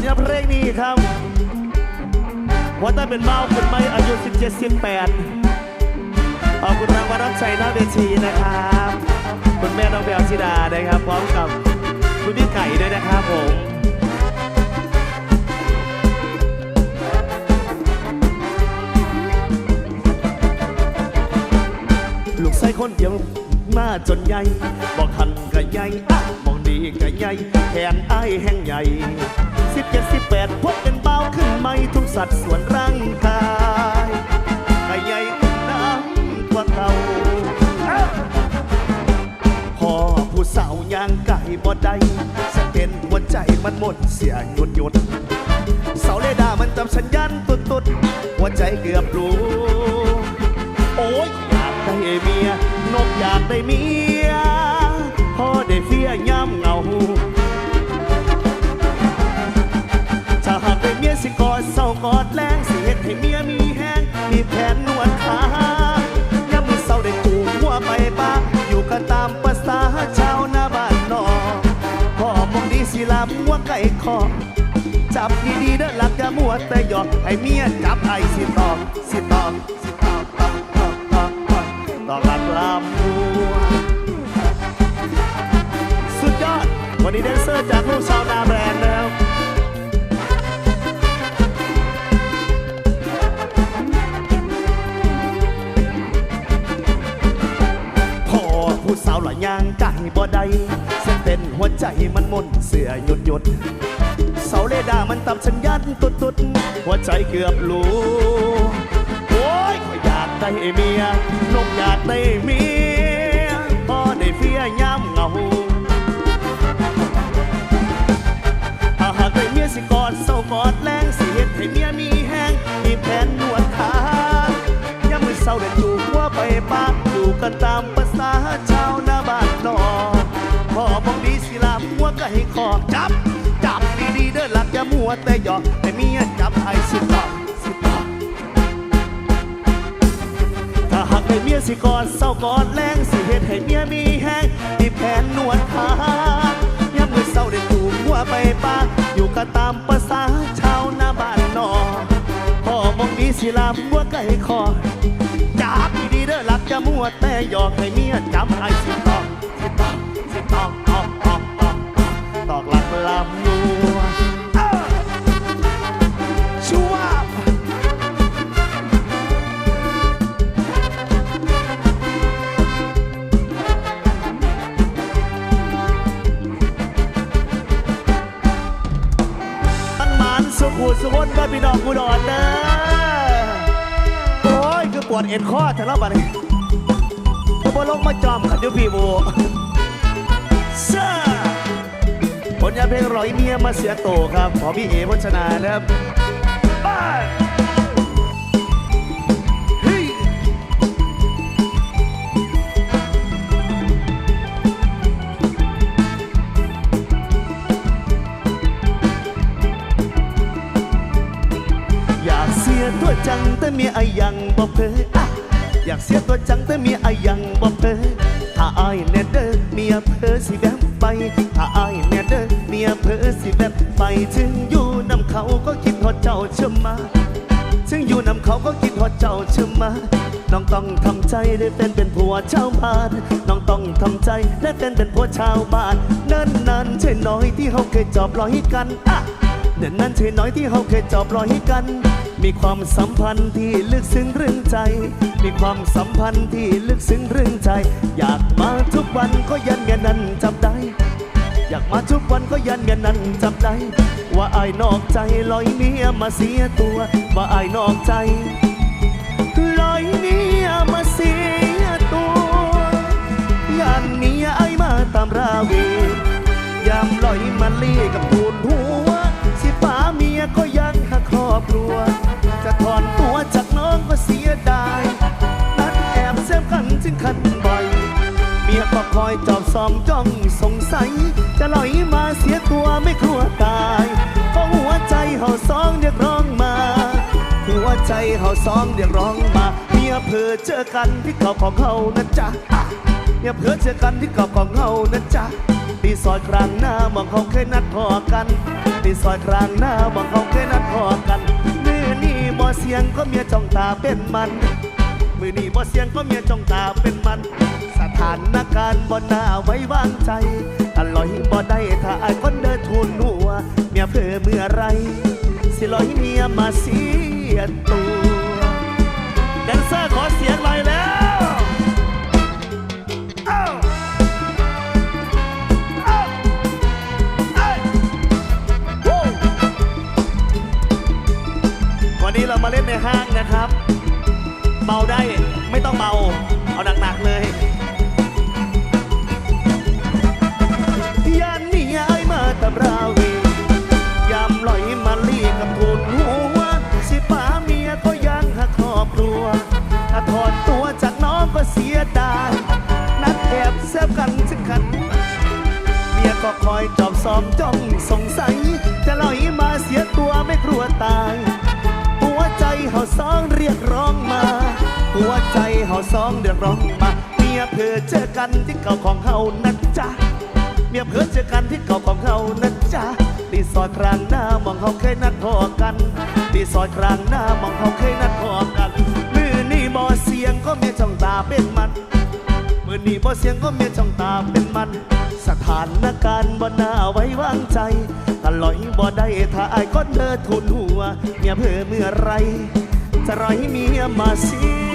ลงานเพลงนี้ครับว่าถ้าเป็นเบ้าเป็นไม่อายุ 17 18ขอบคุณรางวัลรับใจหน้าเวทีนะครับคุณแม่น้องเบลชิดานะครับ พร้อมกับคุณพี่ไก่ด้วยนะครับผมลูกใส่คนเดียวมาจนใหญ่บอกหันกะใหญ่อะบอกดีกะใหญ่แขนอ้แห่งใหญ่ เจ็ดสิบแปดพบเป็นเบาขึ้นไม่ทุกสัดส่วนร่างกายใหญ่ขึ้นน้ำกว่าเก่าพอผู้สาวยางไก่บ่ได้สเก็นหัวใจมันหมดเสียหยุดหยุดเสาเลดามันจับสัญญาณตุดตุดหัวใจเกือบรู้โอ้ยอยากได้เมียนกอยากได้เมียพอได้เฟียย่ำเหงา กอดเศร้ากอดแรงสิเฮ็ดให้เมียมีแห้งมีแผนนวดขาย่ำมือเศร้าได้จูงหัวไปป้าอยู่กันตามภาษาชาวนาบ้านนอกพ่อมองดีสิลาหัวไก่คอจับดีๆเด้อหลักอย่ามัวแต่หยอกให้เมียจับไอ้สิตอกสิตอกสิตอกตอกตอกตอกตอกตอกหลักลำมัวสุดยอดวันนี้แดนเซอร์จากลูกชาวนาแบรนด์ มันมนเสือหยุดหยุดเสาเลดามันตับสัญญาณตุดตุดหัวใจเกือบรู้โอ้ยก็อยากได้เมียนกอยากได้เมียพอได้เฟียย้ำเหงาถ้าหากได้เมียสิกอดเศร้ากอดแรงสิเฮ็ดให้เมียมีแห้งมีแผนนวดขาย่ามือเศร้าได้จูบหัวไปปากอยู่กันตามภาษาชาวนา อย่ามัวแต่หยอกให้เมียจับไอสิตอกสิตอกถ้าหากให้เมียสิกอดเศร้ากอดแรงสิเฮ็ดให้เมียมีแห้งมีแผนนวดขายามมือเศร้าได้ถูกหัวไปปากอยู่กันตามภาษาชาวนาบ้านนอกพ่อมองดีสิลาหัวไก่คอจับดีๆเด้อหลักจะมัวแต่หยอกให้เมียจับไอ สุขุสุขนบ้านพี่น้องกูดอนเด้อโอ้ยคือปวดเอ็นข้อทะเละบัดนี้ก็บ่ลงมาจอมขันอยุพี่บูซ่าผลงานเพลงร้อยเมียมาเสียโตครับ ขอพี่เอพชนานะครับไป จังแต่เมียไอยังบ่เพออะอยากเสียตัวจังแต่เมียไอยังบ่เพอถ้าอายแน่เด้อเมียเพอสิแบบไปถ้าอายแน่เด้อเมียเพอสิแบบไปถึงอยู่นำเขาก็คิดฮอดเจ้าเชื่อมาถึงอยู่นำเขาก็คิดฮอดเจ้าเชื่อมาน้องต้องทำใจได้เป็นเป็นผัวชาวบ้าน น้องต้องทำใจได้เป็นเป็นผัวชาวบ้านนิ่นนานใช่น้อยที่เขาเคยจอบรอยกันอะเนิ่นนานใช่น้อยที่เขาเคยจอบรอยกัน มีความสัมพันธ์ที่ลึกซึ้งเรื่องใจ มีความสัมพันธ์ที่ลึกซึ้งเรื่องใจ อยากมาทุกวันก็ยันเงินนั้นจำได้ อยากมาทุกวันก็ยันเงินนั้นจำได้ ว่าไอายนอกใจลอยเมียมาเสียตัว ว่าไอายนอกใจลอยเมียมาเสียตัวยันเมียไอายมาตามราวียามลอยมันลีกับ อยจอบซ้อมจ้องสงสัย จะลอยมาเสียตัวไม่กลัวตายเพราะหัวใจเห่าสองเรียกร้องมา หัวใจเห่าสองเรียกร้องมา เมียเพื่อเจอกันที่กาะของเขานะจ๊ะเมียเพื่อเจอกันที่กาะของเขานะจ๊ะเดีซอยกลางหน้ามองเขาเคยนัดพอกันดีซอยกลางหน้ามองเขาเคยนัดพอกันมือนี่บ่เสียงก็เมียจ้องตาเป็นมัน มือนี่บ่เสียงก็เมียจ้องตาเป็นมัน สถาน การบ่น่าไว้วางใจอร่อยบ่ได้ถ้าไอ้คนเดินทุนหัว เมียเพื่อเมื่อไร สิลอยเมียมาเสียตัวแดนเซอร์ขอเสียงหน่อยแล้ว คอบจ้องสงสัย จะลอยมาเสียตัวไม่กลัวตาย หัวใจเฮาสองเรียกร้องมา หัวใจเฮาสองเรียกร้องมาเมียเพื่อเจอกันที่เก่าของเฮานะจ๊ะเมียเพื่อเจอกันที่เก่าของเฮานะจ๊ะดีซอยกลางหน้ามองเฮาเคยนัดพอกันดีซอยกลางหน้ามองเฮาเคยนัดพอกันมือนี่บ่เสียงก็เมียจ้องตาเป็นมันมือนี้บ่เสียงก็เมียจ้องตาเป็นมัน สถานการณ์บ่น่าไว้วางใจถ้าลอยบ่ได้ถ้าไอ้ายคนเธอทุนหัวเมียเพื่อเมื่อไร จะรอยเมียมาเสี